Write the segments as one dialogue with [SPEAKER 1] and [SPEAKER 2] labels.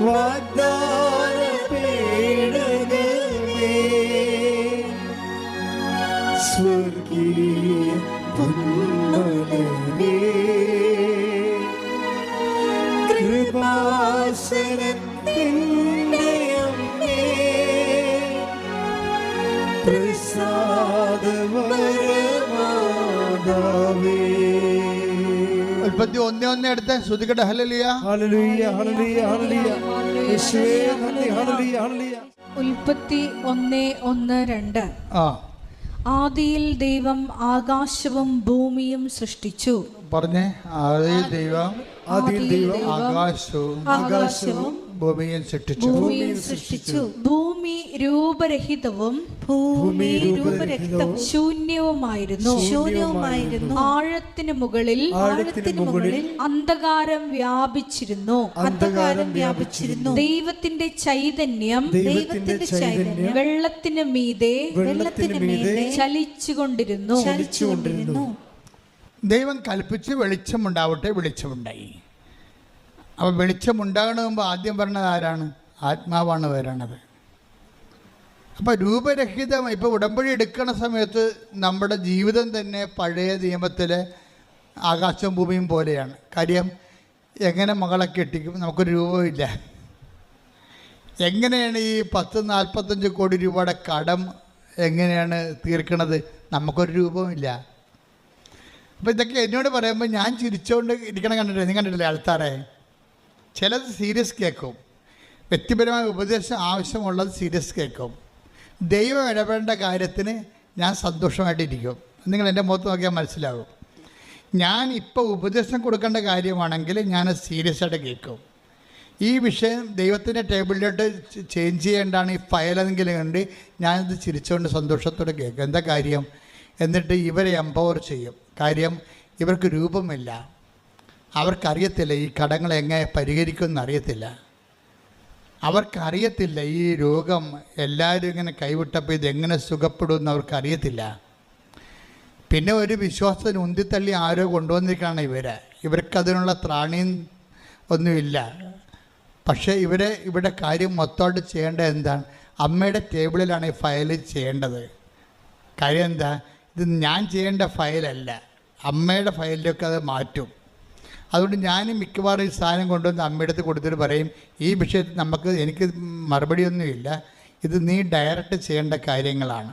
[SPEAKER 1] வாக்தான பேடகமே ஸ்வர்கீ
[SPEAKER 2] ഉൽപ്പത്തി ഒന്നേ ഒന്നേ എടുത്ത്. ശ്രുതികട്ടെ ഹലലിയ
[SPEAKER 1] ഹല്ലേലൂയ ഹല്ലേലൂയ ഹല്ലേലൂയ. യേശുവേ നന്ദി ഹല്ലേലൂയ ഹല്ലേലൂയ.
[SPEAKER 3] ഉൽപ്പത്തി ഒന്ന് ഒന്ന് രണ്ട്.
[SPEAKER 2] ആ.
[SPEAKER 3] ആദിയിൽ ദൈവം ആകാശവും ഭൂമിയും സൃഷ്ടിച്ചു.
[SPEAKER 2] പറഞ്ഞേ ആദ്യ ദൈവം
[SPEAKER 1] ആദിയിൽ ദൈവം
[SPEAKER 2] ആകാശവും
[SPEAKER 3] ആകാശവും
[SPEAKER 2] ഭൂമിയും സൃഷ്ടിച്ചു.
[SPEAKER 3] ഭൂമിയിൽ സൃഷ്ടിച്ചു. ഭൂമി രൂപരഹിതവും
[SPEAKER 1] ഭൂമി രൂപരഹിതവും
[SPEAKER 3] ശൂന്യവുമായിരുന്നു.
[SPEAKER 4] ശൂന്യവുമായിരുന്നു.
[SPEAKER 3] ആഴത്തിന് മുകളിൽ
[SPEAKER 1] ആഴത്തിന് മുകളിൽ
[SPEAKER 3] അന്ധകാരം വ്യാപിച്ചിരുന്നു.
[SPEAKER 4] അന്ധകാരം വ്യാപിച്ചിരുന്നു.
[SPEAKER 3] ദൈവത്തിന്റെ ചൈതന്യം
[SPEAKER 1] ദൈവത്തിന്റെ ചൈതന്യം
[SPEAKER 3] വെള്ളത്തിന് മീതെ
[SPEAKER 1] വെള്ളത്തിന് മീതെ
[SPEAKER 3] ചലിച്ചുകൊണ്ടിരുന്നു.
[SPEAKER 1] ചലിച്ചുകൊണ്ടിരുന്നു.
[SPEAKER 2] ദൈവം കൽപ്പിച്ച് വെളിച്ചമുണ്ടാവട്ടെ വെളിച്ചമുണ്ടായി. അപ്പോൾ വെളിച്ചം മുമ്പ് ആദ്യം പറഞ്ഞത് ആരാണ്? ആത്മാവാണ് വരണത്. അപ്പോൾ രൂപരഹിതം ഇപ്പോൾ ഉടമ്പടി എടുക്കുന്ന സമയത്ത് നമ്മുടെ ജീവിതം തന്നെ പഴയ നിയമത്തിലെ ആകാശവും ഭൂമിയും പോലെയാണ്. കാര്യം എങ്ങനെ മകളെ കെട്ടിക്കും? നമുക്കൊരു രൂപമില്ല എങ്ങനെയാണ് ഈ പത്ത് നാൽപ്പത്തഞ്ച് കോടി രൂപയുടെ കടം എങ്ങനെയാണ് തീർക്കണത്? നമുക്കൊരു രൂപമില്ല അപ്പോൾ ഇതൊക്കെ എന്നോട് പറയുമ്പോൾ ഞാൻ ചിരിച്ചുകൊണ്ട് ഇരിക്കണം കണ്ടിട്ടില്ല? നീ കണ്ടിട്ടില്ലേ ആൾക്കാരെ ചിലത് സീരിയസ് കേൾക്കും. വ്യക്തിപരമായ ഉപദേശം ആവശ്യമുള്ളത് സീരിയസ് കേൾക്കും. ദൈവം ഇടപെടേണ്ട കാര്യത്തിന് ഞാൻ സന്തോഷമായിട്ടിരിക്കും. നിങ്ങൾ എന്റെ മുഖത്ത് നോക്കിയാൽ മനസ്സിലാകും. ഞാൻ ഇപ്പോൾ ഉപദേശം കൊടുക്കേണ്ട കാര്യമാണെങ്കിൽ ഞാൻ സീരിയസ് ആയിട്ട് കേൾക്കും. ഈ വിഷയം ദൈവത്തിന്റെ ടേബിളിലോട്ട് ചേഞ്ച് ചെയ്യേണ്ടാണ് ഈ ഫയലെങ്കിലും കണ്ട് ഞാനിത് ചിരിച്ചുകൊണ്ട് സന്തോഷത്തോടെ കേൾക്കും. എന്താ കാര്യം? എന്നിട്ട് ഇവരെ എംപവർ ചെയ്യും. കാര്യം ഇവർക്ക് രൂപമില്ല. അവർക്കറിയത്തില്ല ഈ കടങ്ങൾ എങ്ങനെ പരിഹരിക്കുമെന്ന് അറിയത്തില്ല. അവർക്കറിയത്തില്ല ഈ രോഗം എല്ലാവരും ഇങ്ങനെ കൈവിട്ടപ്പോൾ ഇതെങ്ങനെ സുഖപ്പെടുമെന്ന് അവർക്കറിയത്തില്ല. പിന്നെ ഒരു വിശ്വാസത്തിന് ഉന്തിത്തള്ളി ആരോ കൊണ്ടുവന്നിരിക്കുകയാണ് ഇവരെ. ഇവർക്കതിനുള്ള ത്രാണിയും ഒന്നുമില്ല. പക്ഷേ ഇവരെ ഇവിടെ കാര്യം മൊത്തമായിട്ട് ചെയ്യേണ്ടത് എന്താണ്? അമ്മയുടെ ടേബിളിലാണ് ഈ ഫയൽ ചെയ്യേണ്ടത്. കാര്യം എന്താ? ഇത് ഞാൻ ചെയ്യേണ്ട ഫയലല്ല. അമ്മയുടെ ഫയലിലൊക്കെ അത് മാറ്റും. അതുകൊണ്ട് ഞാൻ മിക്കവാറും ഈ സാധനം കൊണ്ടുവന്ന് അമ്മയുടെ അടുത്ത് കൊടുത്തിട്ട് പറയും ഈ വിഷയത്തിൽ നമുക്ക് എനിക്ക് മറുപടിയൊന്നുമില്ല. ഇത് നീ ഡയറക്റ്റ് ചെയ്യേണ്ട കാര്യങ്ങളാണ്.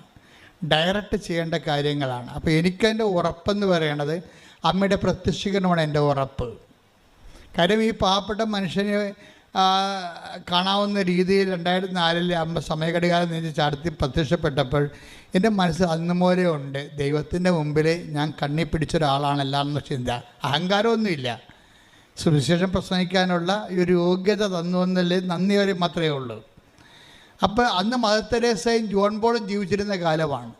[SPEAKER 2] ഡയറക്റ്റ് ചെയ്യേണ്ട കാര്യങ്ങളാണ്. അപ്പോൾ എനിക്കെന്റെ ഉറപ്പെന്ന് പറയണത് അമ്മയുടെ പ്രത്യക്ഷീകരണമാണ് എന്റെ ഉറപ്പ്. കാര്യം ഈ പാവപ്പെട്ട മനുഷ്യനെ കാണാവുന്ന രീതിയിൽ രണ്ടായിരത്തി നാലിലെ അമ്മ സമയഘടികാലം നീച്ച് ചാടത്തി പ്രത്യക്ഷപ്പെട്ടപ്പോൾ എന്റെ മനസ്സിൽ അന്ന് പോലെ ഉണ്ട്. ദൈവത്തിന്റെ മുമ്പിൽ ഞാൻ കണ്ണി പിടിച്ച ഒരാളാണല്ല എന്ന ചിന്ത. അഹങ്കാരമൊന്നുമില്ല. സുവിശേഷം പ്രസംഗിക്കാനുള്ള ഒരു യോഗ്യത തന്നു എന്നല്ലേ നന്ദി വരെ മാത്രമേ ഉള്ളൂ. അപ്പോൾ അന്ന് മദർ തെരേസയും ജോൺ ബോളും ജീവിച്ചിരുന്ന കാലമാണ്.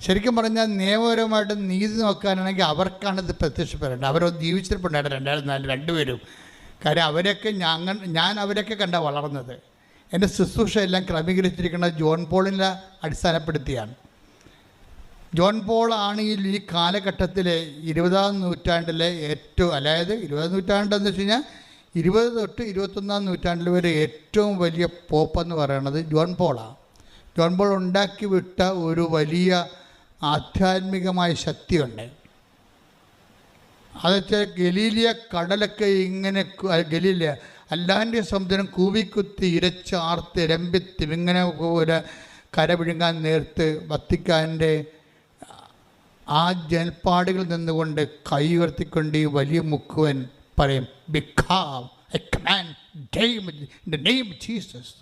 [SPEAKER 2] ശരിക്കും പറഞ്ഞാൽ നിയമപരമായിട്ട് നീതി നോക്കാനാണെങ്കിൽ അവർക്കാണ് ഇത് പ്രത്യക്ഷപ്പെടേണ്ടത്. അവരോ ജീവിച്ചിരിപ്പുണ്ടായിരുന്നു രണ്ടായിരത്തി നാല് രണ്ടുപേരും. കാര്യം അവരൊക്കെ ഞാൻ ഞാൻ അവരൊക്കെ കണ്ട വളർന്നത്. എന്റെ ശുശ്രൂഷ എല്ലാം ക്രമീകരിച്ചിരിക്കുന്നത് ജോൺ പോളിനെ അടിസ്ഥാനപ്പെടുത്തിയാണ്. ജോൺ പോൾ ആണ് ഈ കാലഘട്ടത്തിലെ ഇരുപതാം നൂറ്റാണ്ടിലെ ഏറ്റവും അതായത് ഇരുപതാം നൂറ്റാണ്ടെന്ന് വെച്ച് കഴിഞ്ഞാൽ ഇരുപത് തൊട്ട് ഇരുപത്തൊന്നാം നൂറ്റാണ്ടിൽ വരെ ഏറ്റവും വലിയ പോപ്പ് എന്ന് പറയുന്നത് ജോൺ പോളാണ് ജോൺ പോൾ ഉണ്ടാക്കി വിട്ട ഒരു വലിയ ആധ്യാത്മികമായ ശക്തിയുണ്ട്. അതെച്ചാൽ ഗലീലിയ കടലൊക്കെ ഇങ്ങനെ ഗലീലിയ അല്ലാന്റെ സമുദ്രം കൂവിക്കുത്തി ഇരച്ചാർത്ത് ഒരു കര വിഴുങ്ങാൻ നേർത്ത് വത്തിക്കാന്റെ ആ ജൽപ്പാടുകളിൽ നിന്നുകൊണ്ട് കൈ ഉയർത്തിക്കൊണ്ട് ഈ വലിയ മുക്കുവൻ പറയും because I command name Jesus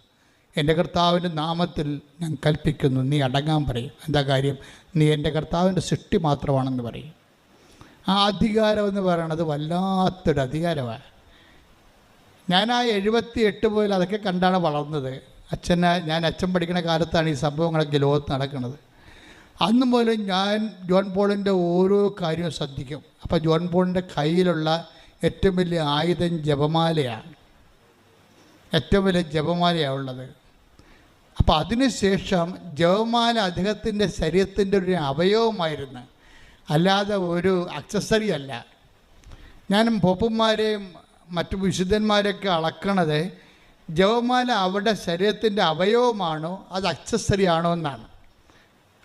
[SPEAKER 2] എന്റെ കർത്താവിന്റെ നാമത്തിൽ ഞാൻ കൽപ്പിക്കുന്നു നീ അടങ്ങാൻ പറയും. എന്താ കാര്യം? നീ എന്റെ കർത്താവിന്റെ സൃഷ്ടി മാത്രമാണെന്ന് പറയും. ആ അധികാരം എന്ന് പറയണത് വല്ലാത്തൊരു അധികാരമാണ് ഞാൻ ആ എഴുപത്തി എട്ട് മുതൽ അതൊക്കെ കണ്ടാണ് വളർന്നത്. അച്ഛനെ ഞാൻ അച്ഛൻ പഠിക്കുന്ന കാലത്താണ് ഈ സംഭവങ്ങളൊക്കെ ലോകത്ത് നടക്കുന്നത് അന്ന് മുതൽ ഞാൻ ജോൺ പോളിന്റെ ഓരോ കാര്യവും ശ്രദ്ധിക്കും. അപ്പോൾ ജോൺ പോളിന്റെ കയ്യിലുള്ള ഏറ്റവും വലിയ ആയുധം ജപമാലയാണ്. ഏറ്റവും വലിയ ജപമാലയാണ് ഉള്ളത്. അപ്പോൾ അതിനുശേഷം ജപമാല അദ്ദേഹത്തിന്റെ ശരീരത്തിന്റെ ഒരു അവയവമായിരുന്നു. അല്ലാതെ ഒരു അക്സസറി അല്ല. ഞാൻ പോപ്പന്മാരെയും മറ്റു വിശുദ്ധന്മാരെയൊക്കെ അളക്കണത് ജപമാല അവരുടെ ശരീരത്തിന്റെ അവയവമാണോ അത് അക്സസറി ആണോ എന്നാണ്.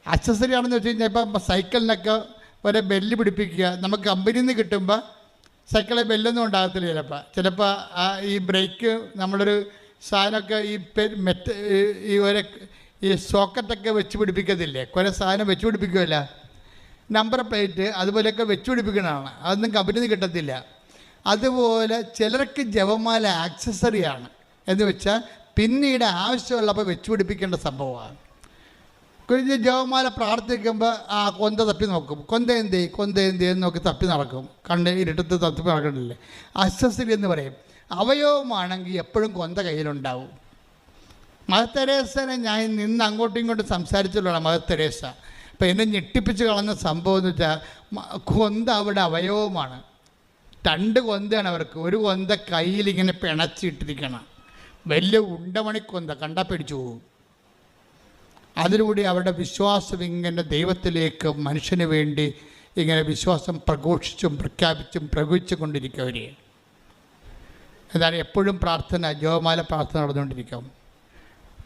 [SPEAKER 2] അക്സസറി ആണെന്ന് വെച്ച് കഴിഞ്ഞാൽ ഇപ്പം സൈക്കിളിനൊക്കെ ഒരു ബെല്ല് പിടിപ്പിക്കുക. നമുക്ക് കമ്പനിയിൽ നിന്ന് കിട്ടുമ്പോൾ സൈക്കിളിൽ ബെല്ലൊന്നും ഉണ്ടാകത്തില്ല ചിലപ്പോൾ ചിലപ്പോൾ ആ ഈ ബ്രേക്ക് നമ്മളൊരു സാധനമൊക്കെ ഈ മെറ്റ് ഈ ഒരു ഈ സോക്കറ്റൊക്കെ വെച്ച് പിടിപ്പിക്കത്തില്ലേ? കുറേ സാധനം വെച്ച് പിടിപ്പിക്കുമല്ല നമ്പർ പ്ലേറ്റ് അതുപോലെയൊക്കെ വെച്ച് പിടിപ്പിക്കണതാണ് അതൊന്നും കമ്പനിയിൽ നിന്ന് കിട്ടത്തില്ല. അതുപോലെ ചിലർക്ക് ജപമാല ആക്സസറിയാണ് എന്ന് വെച്ചാൽ പിന്നീട് ആവശ്യമുള്ളപ്പോൾ വെച്ച് പിടിപ്പിക്കേണ്ട സംഭവമാണ്. കുഞ്ഞ് ജവമാല പ്രാർത്ഥിക്കുമ്പോൾ ആ കൊന്ത തപ്പി നോക്കും. കൊന്ത എന്ത്? കൊന്ത എന്ത്? എന്ന് നോക്കി തപ്പി നടക്കും. കണ്ണ് ഇരുട്ടത്ത് തപ്പി നടക്കണ്ടല്ലേ അസ്വസ്ഥി എന്ന് പറയും. അവയവമാണെങ്കിൽ എപ്പോഴും കൊന്ത കയ്യിലുണ്ടാവും. മദർ തെരേസനെ ഞാൻ നിന്ന് അങ്ങോട്ടും ഇങ്ങോട്ടും സംസാരിച്ചുള്ളതാണ് മദർ തെരേസ. അപ്പം എന്നെ ഞെട്ടിപ്പിച്ച് കളഞ്ഞ സംഭവം എന്ന് വെച്ചാൽ കൊന്ത അവിടെ അവയവമാണ്. രണ്ട് കൊന്തയാണ് അവർക്ക്. ഒരു കൊന്ത കയ്യിലിങ്ങനെ പിണച്ചിട്ടിരിക്കണം. വലിയ ഉണ്ടമണിക്കൊന്ത കണ്ടാൽ പിടിച്ചു പോകും അതിലൂടെ അവരുടെ വിശ്വാസം ഇങ്ങനെ ദൈവത്തിലേക്ക് മനുഷ്യന് വേണ്ടി ഇങ്ങനെ വിശ്വാസം പ്രഘോഷിച്ചും പ്രഖ്യാപിച്ചും പ്രകോപിച്ചു കൊണ്ടിരിക്കുകയാണ് എന്താണ് എപ്പോഴും പ്രാർത്ഥന ജോമാല പ്രാർത്ഥന നടന്നുകൊണ്ടിരിക്കും.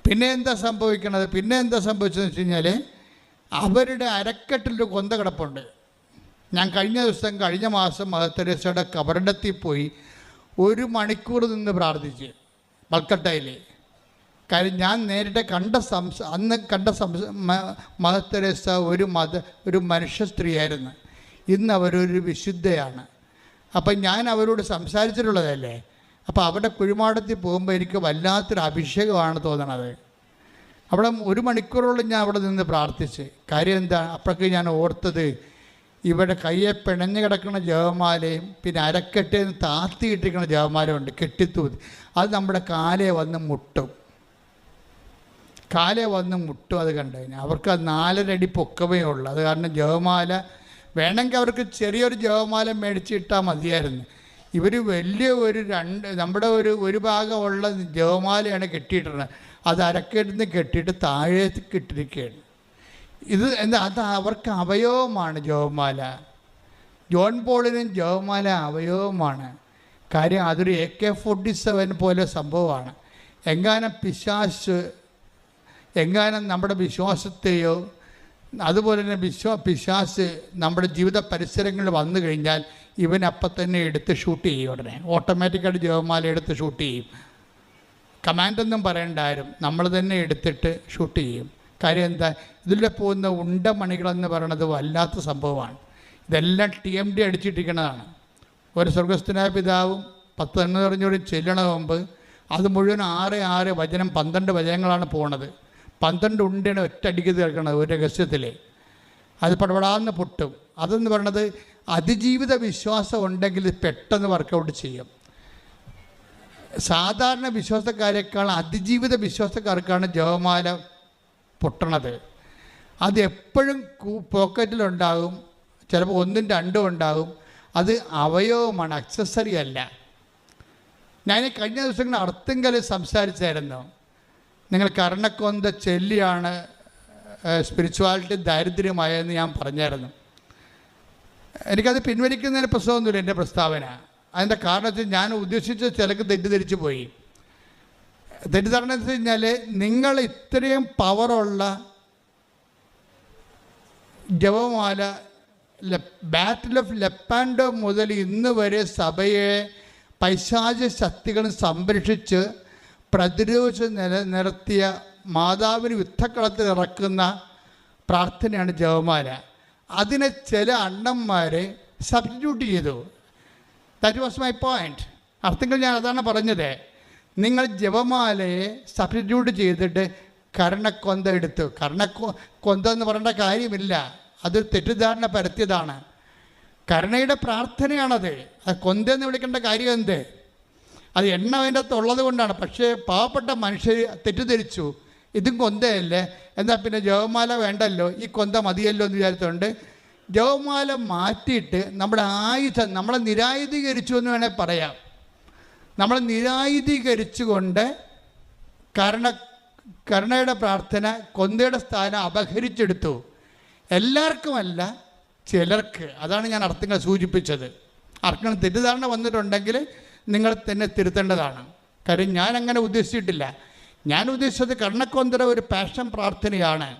[SPEAKER 2] പിന്നെ എന്താ സംഭവിക്കണത്? പിന്നെ എന്താ സംഭവിച്ചതെന്ന് വെച്ച് കഴിഞ്ഞാൽ അവരുടെ അരക്കെട്ടിലൊരു കൊന്ത കിടപ്പുണ്ട്. ഞാൻ കഴിഞ്ഞ ദിവസം കഴിഞ്ഞ മാസം മദർ കബറിടത്തിൽ പോയി ഒരു മണിക്കൂർ നിന്ന് പ്രാർത്ഥിച്ച് മൽക്കട്ടയിൽ കാര്യം ഞാൻ നേരിട്ട് കണ്ട സംസ അന്ന് കണ്ട സംസ മദർ ഒരു മത ഒരു മനുഷ്യ സ്ത്രീയായിരുന്നു. ഇന്ന് അവരൊരു വിശുദ്ധയാണ്. അപ്പം ഞാൻ അവരോട് സംസാരിച്ചിട്ടുള്ളതല്ലേ? അപ്പോൾ അവിടെ കുഴിമാടത്തിൽ പോകുമ്പോൾ എനിക്ക് വല്ലാത്തൊരു അഭിഷേകമാണ് തോന്നണത്. അവിടെ ഒരു മണിക്കൂറോളം ഞാൻ അവിടെ നിന്ന് പ്രാർത്ഥിച്ച്. കാര്യം എന്താ? അപ്പോഴൊക്കെ ഞാൻ ഓർത്തത് ഇവിടെ കയ്യെ പിണഞ്ഞു കിടക്കുന്ന ജവമാലയും പിന്നെ അരക്കെട്ടിൽ താത്തിയിട്ടിരിക്കുന്ന ജവമാലയും ഉണ്ട്. കെട്ടിത്തൂതി അത് നമ്മുടെ കാലേ വന്ന് മുട്ടും. കാലേ വന്ന് മുട്ടും അത് കണ്ടു കഴിഞ്ഞാൽ അവർക്ക് അത് നാലരടി പൊക്കമേ ഉള്ളൂ. അത് കാരണം ജവമാല വേണമെങ്കിൽ അവർക്ക് ചെറിയൊരു ജവമാല മേടിച്ചിട്ടാൽ മതിയായിരുന്നു. ഇവർ വലിയ ഒരു രണ്ട് നമ്മുടെ ഒരു ഒരു ഭാഗമുള്ള ജവമാലയാണ് കെട്ടിയിട്ടുള്ളത് അത് അരക്കെടുന്ന് കെട്ടിയിട്ട് താഴേക്ക് ഇട്ടിരിക്കുകയാണ്. ഇത് എന്താ അത് അവർക്ക് അവയവമാണ് ജവമാല. ജോൺ പോളിനും ജവമാല അവയവമാണ്. കാര്യം അതൊരു എ കെ ഫോർട്ടി സെവൻ പോലെ സംഭവമാണ്. എങ്ങാനും പിശാശ് എങ്ങാനും നമ്മുടെ വിശ്വാസത്തെയോ അതുപോലെ തന്നെ വിശ്വാ പിശാസ് നമ്മുടെ ജീവിത പരിസരങ്ങളിൽ വന്നു കഴിഞ്ഞാൽ ഇവൻ തന്നെ എടുത്ത് ഷൂട്ട് ചെയ്യും ഉടനെ. ഓട്ടോമാറ്റിക്കായിട്ട് ജീവമാല എടുത്ത് ഷൂട്ട് ചെയ്യും. കമാൻഡൊന്നും പറയണ്ടാരും നമ്മൾ തന്നെ എടുത്തിട്ട് ഷൂട്ട് ചെയ്യും. കാര്യം എന്താ? ഇതിലെ പോകുന്ന ഉണ്ട ഉണ്ടമണികളെന്ന് പറയണത് വല്ലാത്ത സംഭവമാണ്. ഇതെല്ലാം ടി എം ഡി അടിച്ചിട്ടിരിക്കുന്നതാണ് ഒരു സ്വർഗസ്ഥനായ പിതാവും പത്ത് എണ്ണ പറഞ്ഞോട് ചെല്ലണ മുമ്പ് അത് മുഴുവൻ ആറ് ആറ് വചനം പന്ത്രണ്ട് വചനങ്ങളാണ് പോണത്. പന്ത്രണ്ട് ഉണ്ടയാണ് ഒറ്റയടിക്ക് തീർക്കണത് ഒരു രഹസ്യത്തിൽ അത് പടപടാന്ന് പൊട്ടും. അതെന്ന് പറയണത് അതിജീവിത വിശ്വാസം ഉണ്ടെങ്കിൽ പെട്ടെന്ന് വർക്കൗട്ട് ചെയ്യും. സാധാരണ വിശ്വാസക്കാരെക്കാൾ അതിജീവിത വിശ്വാസക്കാർക്കാണ് ജപമാല പൊട്ടണത്. അത് എപ്പോഴും പോക്കറ്റിലുണ്ടാകും ചിലപ്പോൾ ഒന്നും രണ്ടും ഉണ്ടാകും. അത് അവയവമാണ് അക്സസറി അല്ല. ഞാൻ കഴിഞ്ഞ ദിവസങ്ങൾ അർത്ഥങ്കൽ സംസാരിച്ചായിരുന്നു. നിങ്ങൾ കർണക്കൊന്ത ചെല്ലിയാണ് സ്പിരിച്വാലിറ്റി ദാരിദ്ര്യമായതെന്ന് ഞാൻ പറഞ്ഞായിരുന്നു. എനിക്കത് പിൻവലിക്കുന്നതിന് പ്രശ്നമൊന്നുമില്ല എന്റെ പ്രസ്താവന. അതിന്റെ കാരണത്തിൽ ഞാൻ ഉദ്ദേശിച്ച ചിലക്ക് തെറ്റിദ്ധരിച്ചു പോയി. തെറ്റിദ്ധാരണ എന്ന് വെച്ച് കഴിഞ്ഞാൽ നിങ്ങൾ ഇത്രയും പവറുള്ള ജപമാല ബാറ്റിൽ ഓഫ് ലെപ്പാൻഡോ മുതൽ ഇന്ന് വരെ സഭയെ പൈശാച ശക്തികളും സംരക്ഷിച്ച് പ്രതിരോധിച്ച് നിലനിർത്തിയ മാതാവിന് യുദ്ധക്കളത്തിൽ ഇറക്കുന്ന പ്രാർത്ഥനയാണ് ജവമാല അതിനെ ചില അണ്ണന്മാരെ സബ്സ്റ്റിറ്റ്യൂട്ട് ചെയ്തു. ദാറ്റ് വാസ് മൈ പോയിന്റ് അർത്ഥങ്ങൾ ഞാൻ അതാണ് പറഞ്ഞത്. നിങ്ങൾ ജപമാലയെ സബ്സ്റ്റിറ്റ്യൂട്ട് ചെയ്തിട്ട് കർണക്കൊന്ത എടുത്തു. കർണക്കൊ കൊന്ത എന്ന് പറയേണ്ട കാര്യമില്ല. അത് തെറ്റിദ്ധാരണ പരത്തിയതാണ്. കരുണയുടെ പ്രാർത്ഥനയാണത്. അത് കൊന്തെന്ന് വിളിക്കേണ്ട കാര്യം എന്ത്? അത് എണ്ണ അതിന്റെ അകത്തുള്ളത് കൊണ്ടാണ്. പക്ഷേ പാവപ്പെട്ട മനുഷ്യർ തെറ്റിദ്ധരിച്ചു. ഇതും കൊന്തയല്ലേ? എന്നാൽ പിന്നെ ജവമാല വേണ്ടല്ലോ? ഈ കൊന്ത മതിയല്ലോ എന്ന് വിചാരിച്ചുകൊണ്ട് ജവമാല മാറ്റിയിട്ട് നമ്മുടെ ആയുധം നമ്മളെ നിരായുധീകരിച്ചു എന്ന് വേണേൽ പറയാം. നമ്മളെ നിരായുധീകരിച്ചുകൊണ്ട് കരുണ കരുണയുടെ പ്രാർത്ഥന കൊന്തയുടെ സ്ഥാനം അപഹരിച്ചെടുത്തു. എല്ലാവർക്കുമല്ല ചിലർക്ക്. അതാണ് ഞാൻ അർത്ഥങ്ങൾ സൂചിപ്പിച്ചത്. അർക്കണം തെറ്റിദ്ധാരണ വന്നിട്ടുണ്ടെങ്കിൽ നിങ്ങൾ തന്നെ തിരുത്തേണ്ടതാണ്. കാര്യം ഞാൻ അങ്ങനെ ഉദ്ദേശിച്ചിട്ടില്ല. ഞാൻ ഉദ്ദേശിച്ചത് കർണക്കൊന്തര ഒരു പാഷൻ പ്രാർത്ഥനയാണ്.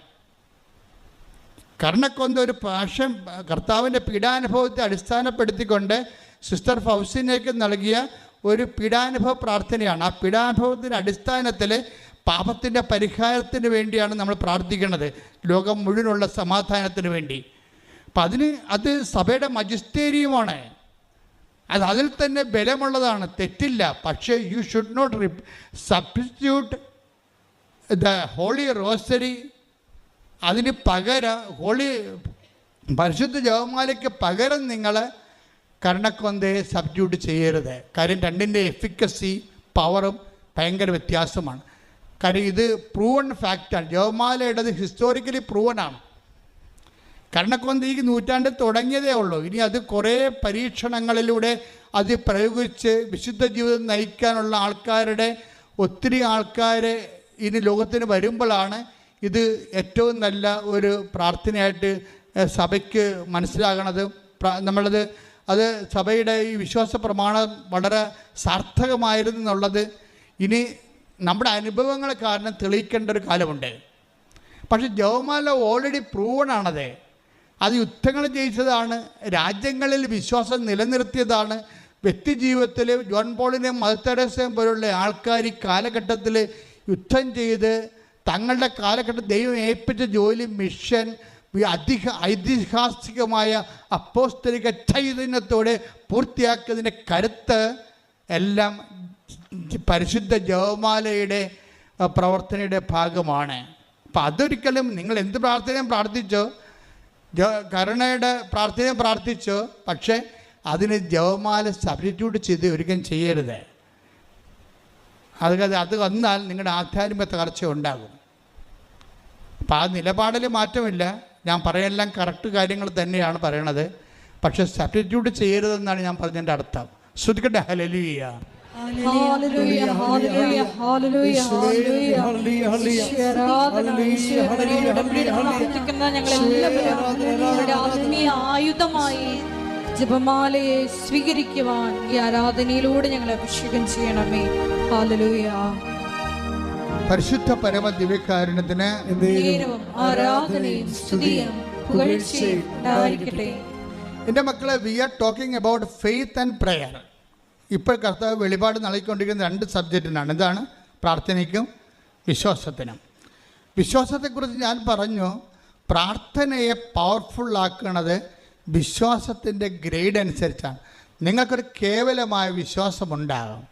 [SPEAKER 2] കർണക്കൊന്ത ഒരു പാഷൻ കർത്താവിന്റെ പീഡാനുഭവത്തെ അടിസ്ഥാനപ്പെടുത്തിക്കൊണ്ട് സിസ്റ്റർ ഫൗസിനേക്ക് നൽകിയ ഒരു പീഡാനുഭവ പ്രാർത്ഥനയാണ്. ആ പീഡാനുഭവത്തിന്റെ അടിസ്ഥാനത്തിൽ പാപത്തിന്റെ പരിഹാരത്തിന് വേണ്ടിയാണ് നമ്മൾ പ്രാർത്ഥിക്കുന്നത്. ലോകം മുഴുവനുള്ള സമാധാനത്തിന് വേണ്ടി. അപ്പം അതിന് അത് സഭയുടെ മജിസ്റ്റേരിയമാണ് അത് അതിൽ തന്നെ ബലമുള്ളതാണ്. തെറ്റില്ല. പക്ഷേ you should not re substitute the holy rosary അതിന് പകര ഹോളി പരിശുദ്ധ ജവമാലയ്ക്ക് പകരം നിങ്ങൾ കർണക്കൊന്തയെ സബ്സ്റ്റിറ്റ്യൂട്ട് ചെയ്യരുത്. കാര്യം രണ്ടിന്റെ എഫിക്കസി പവറും ഭയങ്കര വ്യത്യാസമാണ്. കാര്യം ഇത് പ്രൂവൺ ഫാക്റ്റാണ് ജവമാലയുടേത് ഹിസ്റ്റോറിക്കലി പ്രൂവൺ ആണ്. കർണക്കൊന്ത ഈ നൂറ്റാണ്ട് തുടങ്ങിയതേ ഉള്ളൂ. ഇനി അത് കുറേ പരീക്ഷണങ്ങളിലൂടെ അത് പ്രയോഗിച്ച് വിശുദ്ധ ജീവിതം നയിക്കാനുള്ള ആൾക്കാരുടെ ഒത്തിരി ആൾക്കാർ ഇനി ലോകത്തിന് വരുമ്പോഴാണ് ഇത് ഏറ്റവും നല്ല ഒരു പ്രാർത്ഥനയായിട്ട് സഭയ്ക്ക് മനസ്സിലാകണത്. നമ്മളത് അത് സഭയുടെ ഈ വിശ്വാസ പ്രമാണം വളരെ സാർത്ഥകമായിരുന്നു എന്നുള്ളത് ഇനി നമ്മുടെ അനുഭവങ്ങളെ കാരണം തെളിയിക്കേണ്ട ഒരു കാലമുണ്ട്. പക്ഷെ ജവമാല ഓൾറെഡി പ്രൂവൺ ആണത്. അത് യുദ്ധങ്ങൾ ജയിച്ചതാണ് രാജ്യങ്ങളിൽ വിശ്വാസം നിലനിർത്തിയതാണ്. വ്യക്തിജീവിതത്തിൽ ജോൺ പോളിനെയും മദർ പോലുള്ള ആൾക്കാർ ഈ കാലഘട്ടത്തിൽ യുദ്ധം ചെയ്ത് തങ്ങളുടെ കാലഘട്ടം ദൈവം ഏൽപ്പിച്ച ജോലി മിഷൻ അധിക ഐതിഹാസികമായ അപ്പോസ്തലിക ചൈതന്യത്തോടെ പൂർത്തിയാക്കിയതിന്റെ കരുത്ത് എല്ലാം പരിശുദ്ധ ജവമാലയുടെ പ്രവർത്തനയുടെ ഭാഗമാണ്. അപ്പം അതൊരിക്കലും നിങ്ങൾ എന്ത് പ്രാർത്ഥനയും പ്രാർത്ഥിച്ചോ കരുണയുടെ പ്രാർത്ഥനയും പ്രാർത്ഥിച്ചു. പക്ഷേ അതിന് ജവമാല സബ്സ്റ്റിറ്റ്യൂട്ട് ചെയ്ത് ഒരിക്കലും ചെയ്യരുത്. അത് അത് വന്നാൽ നിങ്ങളുടെ ആധ്യാത്മിക തകർച്ച ഉണ്ടാകും. അപ്പം ആ നിലപാടിൽ മാറ്റമില്ല. ഞാൻ പറയെല്ലാം കറക്റ്റ് കാര്യങ്ങൾ തന്നെയാണ് പറയണത്. പക്ഷെ സബ്സ്റ്റിറ്റ്യൂട്ട് ചെയ്യരുതെന്നാണ് ഞാൻ പറഞ്ഞതിന്റെ അർത്ഥം. ശ്രുതിക്കട്ടെ ഹലലിയ
[SPEAKER 3] ആത്മീയ ആയുധമായി ജപമാലയെ സ്വീകരിക്കുവാൻ ഈ ആരാധനയിലൂടെ ഞങ്ങൾ അഭിഷേകം ചെയ്യണമേ. ഹാലലൂയ
[SPEAKER 2] പരിശുദ്ധ പരമ ദിവ്യകാരുണ്യത്തിന്
[SPEAKER 3] എന്റെ ആരാധനയും സ്തുതിയും പുകഴ്ചയും ഉണ്ടായിരിക്കട്ടെ.
[SPEAKER 2] എന്റെ മക്കളെ we are talking about faith and prayer ഇപ്പോൾ കർത്താവ് വെളിപാട് നൽകിക്കൊണ്ടിരിക്കുന്ന രണ്ട് സബ്ജക്റ്റിനാണ്. എന്താണ്? പ്രാർത്ഥനയ്ക്കും വിശ്വാസത്തിനും. വിശ്വാസത്തെക്കുറിച്ച് ഞാൻ പറഞ്ഞു പ്രാർത്ഥനയെ പവർഫുള്ളാക്കുന്നത് വിശ്വാസത്തിന്റെ ഗ്രേഡ് അനുസരിച്ചാണ്. നിങ്ങൾക്കൊരു കേവലമായ വിശ്വാസമുണ്ടാകും.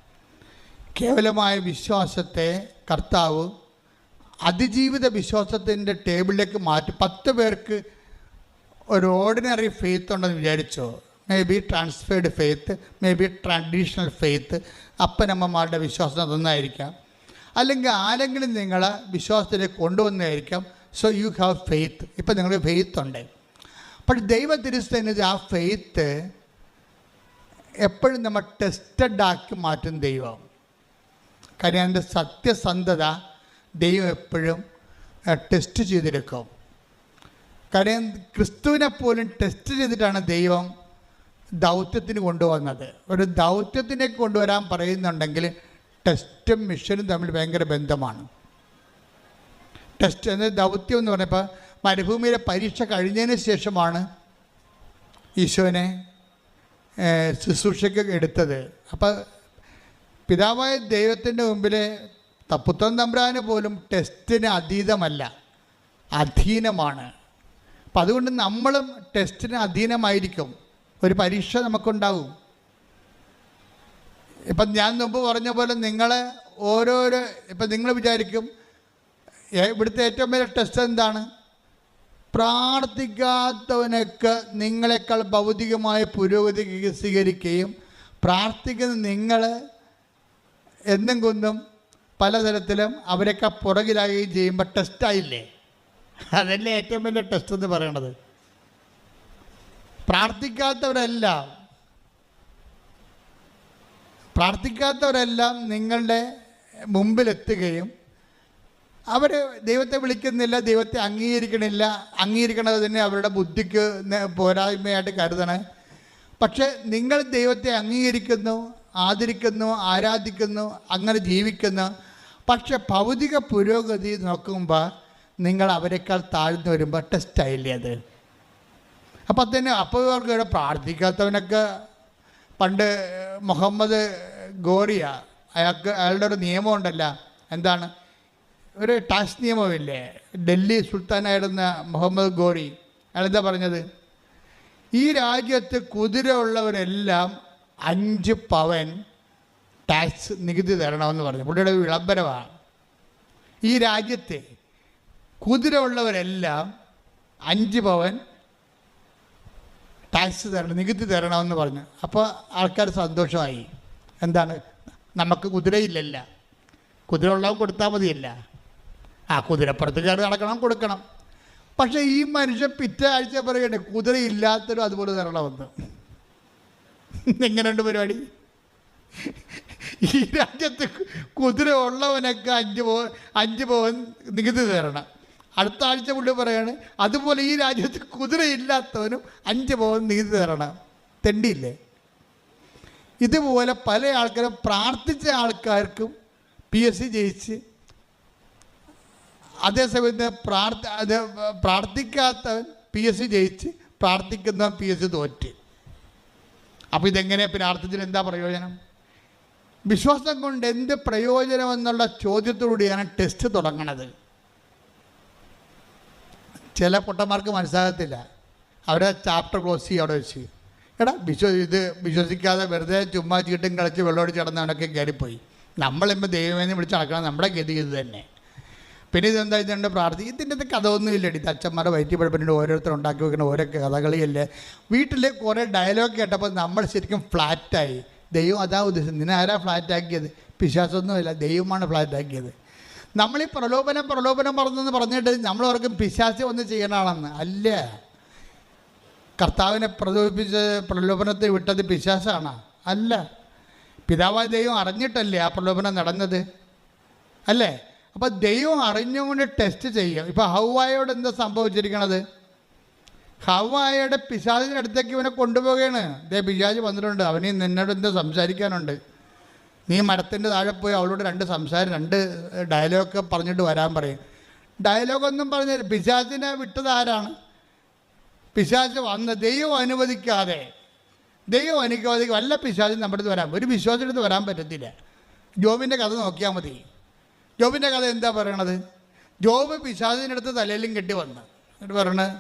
[SPEAKER 2] കേവലമായ വിശ്വാസത്തെ കർത്താവ് അതിജീവിത വിശ്വാസത്തിന്റെ ടേബിളിലേക്ക് മാറ്റി. പത്ത് പേർക്ക് ഒരു ഓർഡിനറി ഫെയ്ത്ത് ഉണ്ടെന്ന് വിചാരിച്ചോ? May be transferred faith may be traditional faith അപ്പനമ്മമാരുടെ വിശ്വാസം അതൊന്നായിരിക്കാം. അല്ലെങ്കിൽ ആരെങ്കിലും നിങ്ങളെ വിശ്വാസത്തിലേക്ക് കൊണ്ടുവന്നതായിരിക്കാം. സോ യു ഹാവ് ഫെയ്ത്ത് ഇപ്പം നിങ്ങൾക്ക് ഫെയ്ത്ത് ഉണ്ട്. പക്ഷെ ദൈവ തിരുസ്ഥനിത് ആ ഫെയ്ത്ത് എപ്പോഴും നമ്മൾ ടെസ്റ്റഡ് ആക്കി മാറ്റും ദൈവം. കാര്യം അതിന്റെ സത്യസന്ധത ദൈവം എപ്പോഴും ടെസ്റ്റ് ചെയ്തെടുക്കും. കാര്യം ക്രിസ്തുവിനെ പോലും ടെസ്റ്റ് ചെയ്തിട്ടാണ് ദൈവം ദൗത്യത്തിന് കൊണ്ടുവന്നത്. ഒരു ദൗത്യത്തിനെ കൊണ്ടുവരാൻ പറയുന്നുണ്ടെങ്കിൽ ടെസ്റ്റും മിഷനും തമ്മിൽ ഭയങ്കര ബന്ധമാണ്. ടെസ്റ്റ് എന്ന ദൗത്യം എന്ന് പറഞ്ഞപ്പോൾ മരുഭൂമിയിലെ പരീക്ഷ കഴിഞ്ഞതിന് ശേഷമാണ് ഈശോനെ ശുശ്രൂഷയ്ക്ക് എടുത്തത്. അപ്പോൾ പിതാവായ ദൈവത്തിന്റെ മുമ്പിൽ തപ്പുത്തൻ തമ്പ്രാന് പോലും ടെസ്റ്റിന് അതീതമല്ല അധീനമാണ്. അപ്പം അതുകൊണ്ട് നമ്മളും ടെസ്റ്റിന് അധീനമായിരിക്കും. ഒരു പരീക്ഷ നമുക്കുണ്ടാവും. ഇപ്പം ഞാൻ മുമ്പ് പറഞ്ഞ പോലെ നിങ്ങൾ ഓരോരോ ഇപ്പം നിങ്ങൾ വിചാരിക്കും "ഏ, ഇവിടുത്തെ ഏറ്റവും വലിയ ടെസ്റ്റ് എന്താണ്? പ്രാർത്ഥിക്കാത്തവനൊക്കെ നിങ്ങളെക്കാൾ ഭൗതികമായ പുരോഗതി സ്വീകരിക്കുകയും പ്രാർത്ഥിക്കുന്ന നിങ്ങൾ എന്നും കുന്നും പലതരത്തിലും അവരൊക്കെ പുറകിലാകുകയും ചെയ്യുമ്പോൾ ടെസ്റ്റായില്ലേ അതല്ലേ ഏറ്റവും വലിയ ടെസ്റ്റ് എന്ന് പറയണത്. പ്രാർത്ഥിക്കാത്തവരെല്ലാം പ്രാർത്ഥിക്കാത്തവരെല്ലാം നിങ്ങളുടെ മുമ്പിലെത്തുകയും അവർ ദൈവത്തെ വിളിക്കുന്നില്ല ദൈവത്തെ അംഗീകരിക്കണില്ല അംഗീകരിക്കണത് തന്നെ അവരുടെ ബുദ്ധിക്ക് പോരായ്മയായിട്ട് കരുതണേ. പക്ഷേ നിങ്ങൾ ദൈവത്തെ അംഗീകരിക്കുന്നു ആദരിക്കുന്നു ആരാധിക്കുന്നു അങ്ങനെ ജീവിക്കുന്നു. പക്ഷെ ഭൗതിക പുരോഗതി നോക്കുമ്പോൾ നിങ്ങൾ അവരെക്കാൾ താഴ്ന്നു വരുമ്പോൾ ടെസ്റ്റായില്ലേ അത്? അപ്പം തന്നെ അപ്പോൾ അവർക്ക് ഇവിടെ പ്രാർത്ഥിക്കാത്തവനൊക്കെ പണ്ട് മുഹമ്മദ് ഗോറിയ അയാൾക്ക് അയാളുടെ ഒരു നിയമമുണ്ടല്ല എന്താണ്? ഒരു ടാക്സ് നിയമമില്ലേ? ഡൽഹി സുൽത്താനായിരുന്ന മുഹമ്മദ് ഗോറി എന്താ പറഞ്ഞത്? ഈ രാജ്യത്ത് കുതിര ഉള്ളവരെല്ലാം അഞ്ച് പവൻ ടാക്സ് നികുതി തരണമെന്ന് പറഞ്ഞു. പുള്ളിയുടെ വിളംബരമാണ്. ഈ രാജ്യത്തെ കുതിര ഉള്ളവരെല്ലാം അഞ്ച് പവൻ ടാക്സ് തരണം നികുതി തരണമെന്ന് പറഞ്ഞു. അപ്പോൾ ആൾക്കാർ സന്തോഷമായി. എന്താണ്? നമുക്ക് കുതിരയില്ലല്ല. കുതിര ഉള്ളവൻ കൊടുത്താൽ മതിയല്ല. ആ കുതിരപ്പുറത്ത് കയറി നടക്കണം കൊടുക്കണം. പക്ഷേ ഈ മനുഷ്യൻ പിറ്റേ ആഴ്ച പറയണ്ടേ കുതിരയില്ലാത്തവരും അതുപോലെ തരണമെന്ന്. എങ്ങനെയുണ്ട് പരിപാടി? ഈ രാജ്യത്ത് കുതിര ഉള്ളവനൊക്കെ അഞ്ച് പോ അഞ്ച് പവൻ നികുതി തരണം. അടുത്ത ആഴ്ച പുള്ളി പറയാണ് അതുപോലെ ഈ രാജ്യത്ത് കുതിരയില്ലാത്തവനും അഞ്ച് പവൻ നികുതി തരണം. തെണ്ടിയില്ലേ? ഇതുപോലെ പല ആൾക്കാരും പ്രാർത്ഥിച്ച ആൾക്കാർക്കും പി എസ് സി ജയിച്ച് അതേസമയത്ത് പ്രാർത്ഥ പ്രാർത്ഥിക്കാത്തവൻ പി എസ് സി ജയിച്ച് പ്രാർത്ഥിക്കുന്നവൻ പി എസ് സി തോറ്റ്. അപ്പോൾ ഇതെങ്ങനെ പ്രാർത്ഥിച്ചിട്ട് എന്താ പ്രയോജനം? വിശ്വാസം കൊണ്ട് എന്ത് പ്രയോജനമെന്നുള്ള ചോദ്യത്തോടുകൂടിയാണ് ടെസ്റ്റ് തുടങ്ങണത്. ചില പൊട്ടന്മാർക്ക് മനസ്സിലാകത്തില്ല. അവരെ ചാപ്റ്റർ ക്ലോസ് ചെയ്യും അവിടെ വെച്ച്. എടാ വിശ്വ ഇത് വിശ്വസിക്കാതെ വെറുതെ ചുമ്മാ ചീട്ടും കളിച്ച് വെള്ളമടിച്ച് കിടന്നവനൊക്കെ കയറിപ്പോയി. നമ്മളിപ്പോൾ ദൈവമേന്ന് വിളിച്ച് നടക്കണം നമ്മുടെ ഗതി ഇത് തന്നെ. പിന്നെ ഇതെന്താ ഇതുണ്ട് പ്രാർത്ഥി ഇതിന്റെ കഥ ഒന്നുമില്ല ഇത് അച്ഛന്മാരുടെ വയറ്റി പഠിപ്പിന്റെ ഓരോരുത്തർ ഉണ്ടാക്കി വെക്കുന്ന ഓരോ കഥകളിയല്ലേ. വീട്ടിൽ കുറേ ഡയലോഗ് കേട്ടപ്പോൾ നമ്മൾ ശരിക്കും ഫ്ലാറ്റായി ദൈവം അതാ ഉദ്ദേശം നിന്നെ ആരാ ഫ്ലാറ്റാക്കിയത് വിശ്വാസമൊന്നുമില്ല ദൈവമാണ് ഫ്ലാറ്റ് ഈ പ്രലോഭനം പ്രലോഭനം പറഞ്ഞെന്ന് പറഞ്ഞിട്ട് നമ്മൾ ഓർക്കും പിശാസ് ഒന്ന് ചെയ്യണമാണെന്ന് അല്ല? കർത്താവിനെ പ്രലോഭിപ്പിച്ച് പ്രലോഭനത്തെ വിട്ടത് പിശാസാണ് അല്ല. പിതാവായ ദൈവം അറിഞ്ഞിട്ടല്ലേ ആ പ്രലോഭനം നടന്നത്? അല്ലേ? അപ്പോൾ ദൈവം അറിഞ്ഞുകൊണ്ട് ടെസ്റ്റ് ചെയ്യും. ഇപ്പോൾ ഹൗവായോട് എന്താ സംഭവിച്ചിരിക്കണത്? ഹവായയുടെ പിശാചിന്റെ അടുത്തേക്ക് ഇവനെ കൊണ്ടുപോവുകയാണ്. ദേ പിശാജ് വന്നിട്ടുണ്ട്. അവന് നിന്നോട് എന്താ സംസാരിക്കാനുണ്ട്? നീ മരത്തിന്റെ താഴെ പോയി അവളോട് രണ്ട് സംസാരം രണ്ട് ഡയലോഗൊക്കെ പറഞ്ഞിട്ട് വരാൻ പറയും. ഡയലോഗൊന്നും പറഞ്ഞ പിശാചിനെ വിട്ടത് ആരാണ്? പിശാച് വന്ന് ദൈവം അനുവദിക്കാതെ ദൈവം അനുവദിക്കുക വല്ല പിശാചും നമ്മുടെ അടുത്ത് വരാൻ ഒരു വിശ്വാസത്തിനടുത്ത് വരാൻ പറ്റത്തില്ല. ജോബിന്റെ കഥ നോക്കിയാൽ മതി. ജോബിന്റെ കഥ എന്താ പറയണത്? ജോബ് പിശാചിന്റെ അടുത്ത് തലയിലും കെട്ടി വന്ന്. എന്നിട്ട് പറയണത്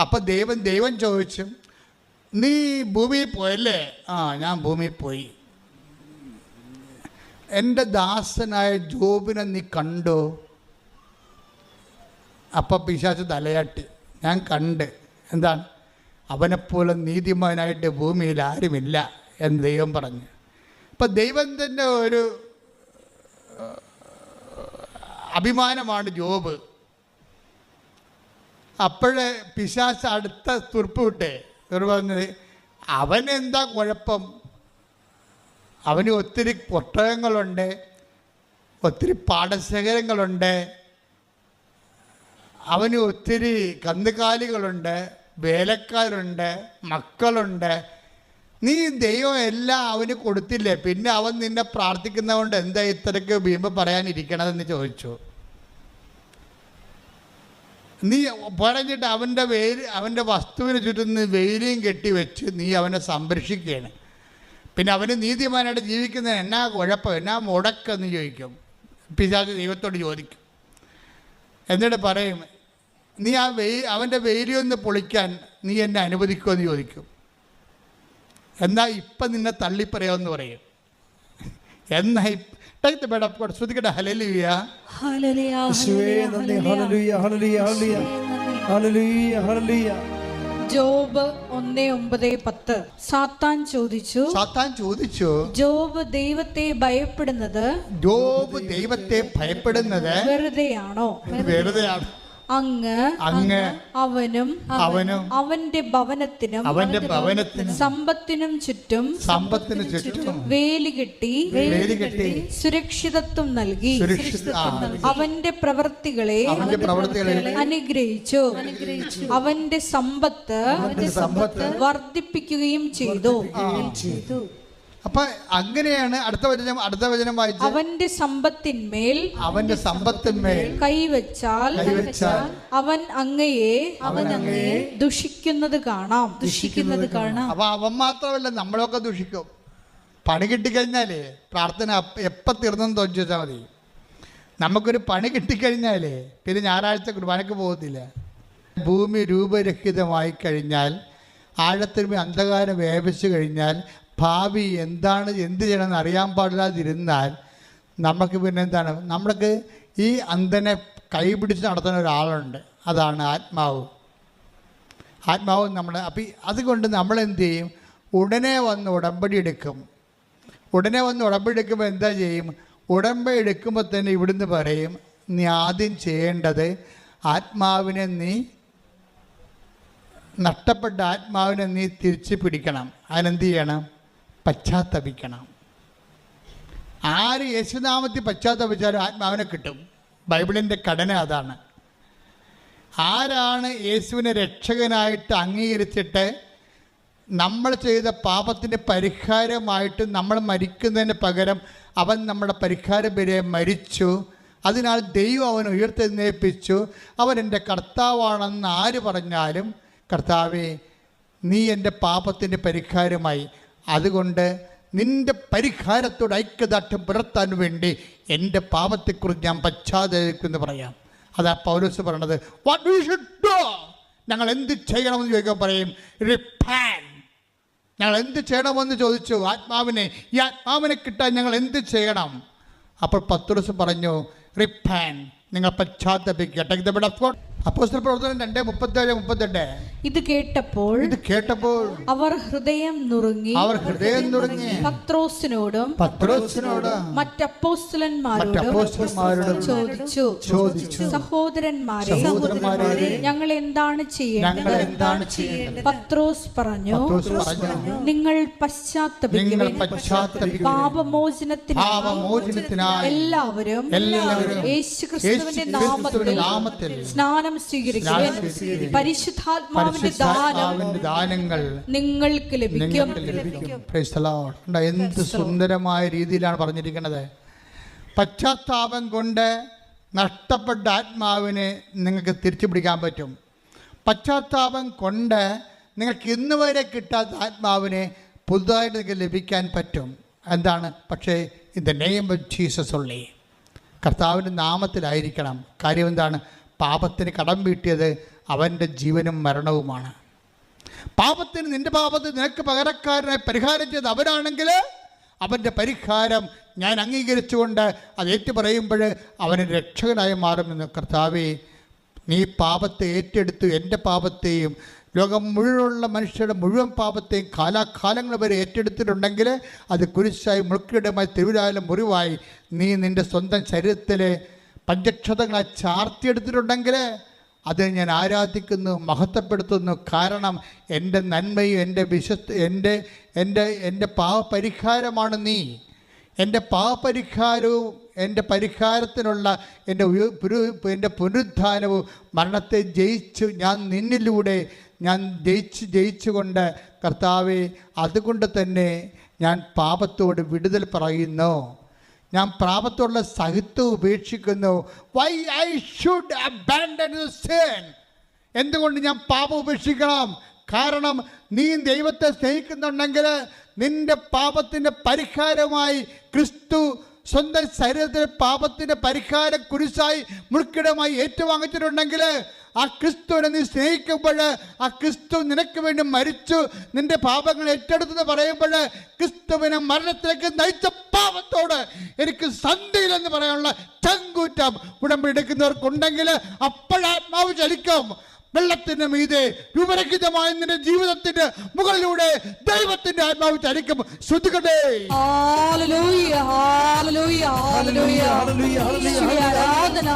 [SPEAKER 2] അപ്പം ദൈവം ദൈവം ചോദിച്ചു നീ ഭൂമിയിൽ പോയല്ലേ? ആ ഞാൻ ഭൂമിയിൽ പോയി. എന്റെ ദാസനായ ജോബിനെ നീ കണ്ടോ? അപ്പം പിശാച്ച് തലയാട്ടി. ഞാൻ കണ്ട്. എന്താണ്? അവനെപ്പോലെ നീതിമാനായിട്ട് ഭൂമിയിൽ ആരുമില്ല എന്ന് ദൈവം പറഞ്ഞു. അപ്പം തന്നെ ഒരു അഭിമാനമാണ് ജോബ്. അപ്പോഴേ പിശാച്ച് അടുത്ത തുർപ്പ് വിട്ടേ. തുറു പറഞ്ഞത് അവനെന്താ കുഴപ്പം? അവന് ഒത്തിരി പുസ്തകങ്ങളുണ്ട് ഒത്തിരി പാടശേഖരങ്ങളുണ്ട് അവന് ഒത്തിരി കന്നുകാലികളുണ്ട് വേലക്കാരുണ്ട് മക്കളുണ്ട്. നീ ദൈവം എല്ലാം അവന് കൊടുത്തില്ലേ? പിന്നെ അവൻ നിന്നെ പ്രാർത്ഥിക്കുന്നതുകൊണ്ട് എന്താ ഇത്രയ്ക്ക് വീമ്പ് പറയാനിരിക്കണതെന്ന് ചോദിച്ചു. നീ പറഞ്ഞിട്ട് അവന്റെ വെയിൽ അവന്റെ വസ്തുവിന് ചുറ്റും നീ വെയിലും കെട്ടി വെച്ച് നീ അവനെ സംരക്ഷിക്കുകയാണ്. പിന്നെ അവന് നീതിമാനായിട്ട് ജീവിക്കുന്നതിന് എന്നാ കുഴപ്പം എന്നാ മുടക്കെന്ന് ചോദിക്കും. പിതാവ് ദൈവത്തോട് ചോദിക്കും. എന്നിട്ട് പറയും നീ ആ വെയിൽ അവന്റെ വെയിലൊന്ന് പൊളിക്കാൻ നീ എന്നെ അനുവദിക്കുമെന്ന് ചോദിക്കും. എന്നാൽ ഇപ്പം നിന്നെ തള്ളിപ്പറയാമെന്ന് പറയും. എന്നാ മേടം ശ്രുതിക്കട്ടെ hallelujah
[SPEAKER 4] hallelujah. Hallelujah
[SPEAKER 1] hallelujah. Hallelujah hallelujah.
[SPEAKER 3] Job ഒന്ന് ഒമ്പത് പത്ത്. സാത്താൻ ചോദിച്ചു
[SPEAKER 2] സാത്താൻ ചോദിച്ചു
[SPEAKER 3] ജോബ് ദൈവത്തെ ഭയപ്പെടുന്നത്
[SPEAKER 2] ജോബ് ദൈവത്തെ ഭയപ്പെടുന്നത്
[SPEAKER 3] വെറുതെയാണോ?
[SPEAKER 2] വെറുതെയാണ്.
[SPEAKER 3] അങ്ങ്
[SPEAKER 2] അങ്ങ്
[SPEAKER 3] അവനും
[SPEAKER 2] അവനും
[SPEAKER 3] അവന്റെ ഭവനത്തിനും
[SPEAKER 2] അവന്റെ ഭവനത്തിനും
[SPEAKER 3] സമ്പത്തിനും ചുറ്റും
[SPEAKER 2] സമ്പത്തിന് ചുറ്റും
[SPEAKER 3] വേലി കെട്ടി
[SPEAKER 2] വേലി കെട്ടി
[SPEAKER 3] സുരക്ഷിതത്വം നൽകി അവന്റെ പ്രവൃത്തികളെ
[SPEAKER 2] അവന്റെ പ്രവർത്തികളെ
[SPEAKER 3] അനുഗ്രഹിച്ചു അവന്റെ സമ്പത്ത്
[SPEAKER 1] സമ്പത്ത്
[SPEAKER 3] വർദ്ധിപ്പിക്കുകയും ചെയ്തു.
[SPEAKER 4] ചെയ്തു.
[SPEAKER 2] അപ്പൊ അങ്ങനെയാണ് അടുത്ത വചനം അടുത്ത വചനം വായിച്ചു
[SPEAKER 3] അവന്റെ സമ്പത്തിന്മേൽ
[SPEAKER 2] അവന്റെ സമ്പത്തിന്മേൽ
[SPEAKER 3] കൈവച്ചാൽ
[SPEAKER 2] കൈവച്ചാൽ
[SPEAKER 3] അവൻ അങ്ങയെ
[SPEAKER 4] അവൻ അങ്ങയെ
[SPEAKER 3] ദുഷിക്കുന്നത് കാണാം.
[SPEAKER 4] ദുഷിക്കുന്നത് കാണാം.
[SPEAKER 2] അപ്പൊ അവൻ മാത്രമല്ല നമ്മളൊക്കെ ദുഷിക്കും. പണി കിട്ടിക്കഴിഞ്ഞാലേ പ്രാർത്ഥന എപ്പം തീർന്നെന്ന് തോന്നിച്ചാൽ മതി. നമുക്കൊരു പണി കിട്ടിക്കഴിഞ്ഞാലേ പിന്നെ ഞായറാഴ്ച കുർബാനക്ക് പോകത്തില്ല. ഭൂമി രൂപരഹിതമായി കഴിഞ്ഞാൽ ആഴത്തിൽ അന്ധകാരം വ്യാപിച്ചു കഴിഞ്ഞാൽ ഭാവി എന്താണ് എന്ത് ചെയ്യണമെന്ന് അറിയാൻ പാടില്ലാതിരുന്നാൽ നമുക്ക് പിന്നെ എന്താണ് നമ്മൾക്ക് ഈ അന്ധനെ കൈപിടിച്ച് നടത്തുന്ന ഒരാളുണ്ട്. അതാണ് ആത്മാവ്. ആത്മാവ് നമ്മൾ അപ്പം അതുകൊണ്ട് നമ്മൾ എന്ത് ചെയ്യും? ഉടനെ വന്ന് ഉടമ്പടി എടുക്കും. ഉടനെ വന്ന് ഉടമ്പടി എടുക്കുമ്പോൾ എന്താ ചെയ്യും? ഉടമ്പടി എടുക്കുമ്പോൾ തന്നെ ഇവിടുന്ന് പറയും നീ ആദ്യം ചെയ്യേണ്ടത് ആത്മാവിനെ നീ നഷ്ടപ്പെട്ട ആത്മാവിനെ നീ തിരിച്ച് പിടിക്കണം. അതിനെന്ത് ചെയ്യണം? പശ്ചാത്തപിക്കണം. ആര് യേശുനാമത്തിൽ പശ്ചാത്തപിച്ചാലും ആത്മാവിനെ കിട്ടും. ബൈബിളിന്റെ ഘടന അതാണ്. ആരാണ് യേശുവിനെ രക്ഷകനായിട്ട് അംഗീകരിച്ചിട്ട് നമ്മൾ ചെയ്ത പാപത്തിന്റെ പരിഹാരമായിട്ട് നമ്മൾ മരിക്കുന്നതിന് പകരം അവൻ നമ്മുടെ പരിഹാര പേരെ മരിച്ചു. അതിനാൽ ദൈവം അവൻ ഉയർത്തെഴുന്നേൽപ്പിച്ചു. അവൻ എന്റെ കർത്താവാണെന്ന് ആര് പറഞ്ഞാലും കർത്താവേ നീ എന്റെ പാപത്തിന്റെ പരിഹാരമായി. അതുകൊണ്ട് നിന്റെ പരിഹാരത്തോട് ഐക്യദാർഢ്യം പുലർത്താൻ വേണ്ടി എന്റെ പാപത്തെക്കുറിച്ച് ഞാൻ പശ്ചാത്തലമെന്ന് പറയാം. അതാ പൗലോസ് പറയണത് വാട്ട് വി ഷുഡ് ഡു ഞങ്ങൾ എന്ത് ചെയ്യണമെന്ന് ചോദിക്കാൻ പറയും റിപ്പാൻ ഞങ്ങൾ എന്ത് ചെയ്യണമെന്ന് ചോദിച്ചു ആത്മാവിനെ ഈ ആത്മാവിനെ കിട്ടാൻ ഞങ്ങൾ എന്ത് ചെയ്യണം? അപ്പോൾ പത്തുറസ് പറഞ്ഞു റിപ്പാൻ നിങ്ങൾ പശ്ചാത്തപിക്കുക. അപ്പോസ്റ്റൽ പ്രവർത്തനം രണ്ട് മുപ്പത്തേഴ് മുപ്പത്തെട്ട്
[SPEAKER 3] ഇത് കേട്ടപ്പോൾ
[SPEAKER 2] ഇത് കേട്ടപ്പോൾ
[SPEAKER 3] അവർ ഹൃദയം നുറുങ്ങി
[SPEAKER 2] അവർ ഹൃദയം നുറുങ്ങി
[SPEAKER 3] പത്രോസിനോടും
[SPEAKER 2] പത്രോസിനോടും
[SPEAKER 3] മറ്റപ്പോസ്തലന്മാരോടും ചോദിച്ചു.
[SPEAKER 2] ചോദിച്ചു.
[SPEAKER 3] സഹോദരന്മാരെ
[SPEAKER 2] സഹോദരന്മാരെ
[SPEAKER 3] ഞങ്ങൾ എന്താണ് ചെയ്യേണ്ടത്?
[SPEAKER 2] എന്താണ് ചെയ്യേണ്ടത്?
[SPEAKER 3] പത്രോസ് പറഞ്ഞു നിങ്ങൾ
[SPEAKER 2] പശ്ചാത്തപിക്കുക
[SPEAKER 3] പാപമോചനത്തിന്
[SPEAKER 2] പാപമോചനത്തിനായി
[SPEAKER 3] എല്ലാവരും
[SPEAKER 2] എല്ലാവരും
[SPEAKER 3] യേശു ക്രിസ്തുവിന്റെ
[SPEAKER 2] യേശു ക്രിസ്തുവിന്റെ
[SPEAKER 3] നാമത്തിൽ സ്നാനം
[SPEAKER 2] സ്നാനം.
[SPEAKER 3] പരിശുദ്ധാത്മാവിന്റെ ദാനം
[SPEAKER 2] ദാനങ്ങൾ
[SPEAKER 3] നിങ്ങൾക്ക് ലഭിക്കും.
[SPEAKER 2] എന്ത് സുന്ദരമായ രീതിയിലാണ് പറഞ്ഞിരിക്കുന്നത് പശ്ചാത്താപം കൊണ്ട് നഷ്ടപ്പെട്ട ആത്മാവിനെ നിങ്ങൾക്ക് തിരിച്ചു പിടിക്കാൻ പറ്റും. പശ്ചാത്താപം കൊണ്ട് നിങ്ങൾക്ക് ഇന്ന് വരെ കിട്ടാത്ത ആത്മാവിനെ പുതുതായിട്ട് നിങ്ങൾക്ക് ലഭിക്കാൻ പറ്റും. എന്താണ്? പക്ഷേ in the name of Jesus ഉള്ളി കർത്താവിന്റെ നാമത്തിലായിരിക്കണം. കാര്യം എന്താണ്? പാപത്തിന് കടം വീട്ടിയത് അവന്റെ ജീവനും മരണവുമാണ്. പാപത്തിന് നിന്റെ പാപത്തിന് നിനക്ക് പകരക്കാരനായി പരിഹാരം ചെയ്ത് അവരാണെങ്കിൽ അവന്റെ പരിഹാരം ഞാൻ അംഗീകരിച്ചുകൊണ്ട് അത് ഏറ്റു പറയുമ്പോൾ അവന് രക്ഷകനായി മാറുമെന്ന് കർത്താവേ നീ പാപത്തെ ഏറ്റെടുത്തു. എന്റെ പാപത്തെയും ലോകം മുഴുവനുള്ള മനുഷ്യരുടെ മുഴുവൻ പാപത്തെയും കാലാകാലങ്ങൾ വരെ ഏറ്റെടുത്തിട്ടുണ്ടെങ്കിൽ അത് കുരിശായി മുൾക്കിടമായി തിരുവിലായാലും മുറിവായി നീ നിന്റെ സ്വന്തം ശരീരത്തിലെ പഞ്ചക്ഷതങ്ങളെ ചാർത്തിയെടുത്തിട്ടുണ്ടെങ്കിൽ അത് ഞാൻ ആരാധിക്കുന്നു മഹത്വപ്പെടുത്തുന്നു. കാരണം എന്റെ നന്മയും എന്റെ വിശ്വസ് എന്റെ എന്റെ എന്റെ പാവപരിഹാരമാണ് നീ. എന്റെ പാവപരിഹാരവും എന്റെ പരിഹാരത്തിനുള്ള എന്റെ എന്റെ പുനരുദ്ധാനവും മരണത്തെ ജയിച്ചു ഞാൻ നിന്നിലൂടെ ഞാൻ ജയിച്ച് ജയിച്ചുകൊണ്ട് കർത്താവെ അതുകൊണ്ട് തന്നെ ഞാൻ പാപത്തോട് വിടുതൽ പറയുന്നു. ഞാൻ പ്രാപത്തോടുള്ള സഹിത്വം ഉപേക്ഷിക്കുന്നു. Why I should abandon sin എന്തുകൊണ്ട് ഞാൻ പാപം ഉപേക്ഷിക്കണം? കാരണം നീ ദൈവത്തെ സ്നേഹിക്കുന്നുണ്ടെങ്കിൽ നിന്റെ പാപത്തിന്റെ പരിഹാരമായി ക്രിസ്തു സ്വന്തം ശരീരത്തിലെ പാപത്തിന്റെ പരിഹാര കുരിശായി മുൾക്കിടമായി ഏറ്റുവാങ്ങിച്ചിട്ടുണ്ടെങ്കിൽ ആ ക്രിസ്തുവിനെ നീ സ്നേഹിക്കുമ്പോൾ ആ ക്രിസ്തു നിനക്ക് വേണ്ടി മരിച്ചു നിന്റെ പാപങ്ങൾ ഏറ്റെടുത്തെന്ന് പറയുമ്പോൾ ക്രിസ്തുവിനെ മരണത്തിലേക്ക് നയിച്ച പാപത്തോട് എനിക്ക് സന്ധിയിലെന്ന് പറയാനുള്ള ചങ്കൂറ്റം ഉടമ്പെടുക്കുന്നവർക്കുണ്ടെങ്കിൽ അപ്പോഴാത്മാവ് ചലിക്കും വെള്ളത്തിന് മീതെ രൂപരഹിതമായ നിന്റെ ജീവിതത്തിന്റെ മുകളിലൂടെ ദൈവത്തിന്റെ ആത്മാവ്
[SPEAKER 1] ചരിക്കും
[SPEAKER 3] ശ്രദ്ധിക്കട്ടെ ആരാധന.